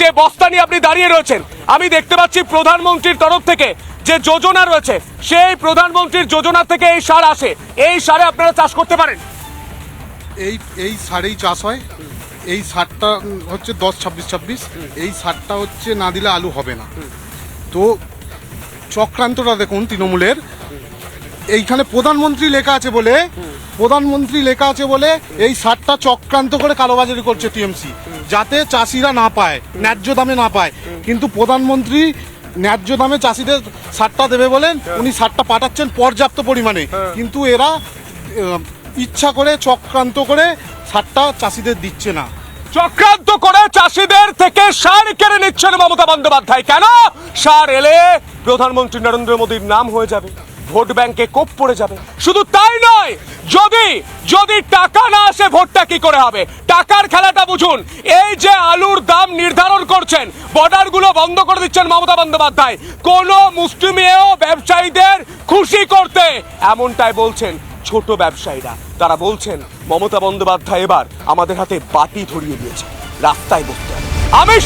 যে বস্তা নিয়ে আপনি দাঁড়িয়ে রয়েছেন, আমি দেখতে পাচ্ছি প্রধানমন্ত্রীর তরফ থেকে যে যোজনা রয়েছে, সেই প্রধানমন্ত্রীর যোজনা থেকে এই সার আসে। এই সারে আপনারা চাষ করতে পারেন। এই এই সারেই চাষ হয়। এই সারটা হচ্ছে দশ ছাব্বিশ ছাব্বিশ। এই সারটা হচ্ছে না দিলে আলু হবে না। তো চক্রান্তটা দেখুন তৃণমূলের। এইখানে প্রধানমন্ত্রী লেখা আছে বলে প্রধানমন্ত্রী লেখা আছে বলে এই সারটা চক্রান্ত করে কালোবাজারি করছে টিএমসি। যাতে চাষিরা না পায় ন্যায্য দামে না পায়। কিন্তু প্রধানমন্ত্রী ন্যায্য দামে চাষিদের সারটা দেবে বলেন উনি সারটা পাঠাচ্ছেন পর্যাপ্ত পরিমাণে। কিন্তু এরা ইচ্ছা করে চক্রান্ত করে সারটা চাষিদের দিচ্ছে না। চক্রান্ত করে চাষিদের থেকে সার কেড়ে নিচ্ছেন মমতা বন্দ্যোপাধ্যায়। কেন? সার এলে প্রধানমন্ত্রী নরেন্দ্র মোদীর নাম হয়ে যাবে ভোট ব্যাংকে কোপ পড়ে যাবে। শুধু তাই নয় কি করে হবে? টাকার খেলাটা বুঝুন। এই যে আলুর দাম নির্ধারণ করছেন, বর্ডারগুলো বন্ধ করে দিচ্ছেন মমতা বন্দ্যোপাধ্যায়। কোন মুষ্টিমেয় ব্যবসায়ীদের খুশি করতে। এমনটাই বলছেন ছোট ব্যবসায়ীরা। তারা বলছেন, মমতা বন্দ্যোপাধ্যায় এবার আমাদের হাতে বাটি ধরিয়ে দিয়েছে। রাস্তায় বসতে আমি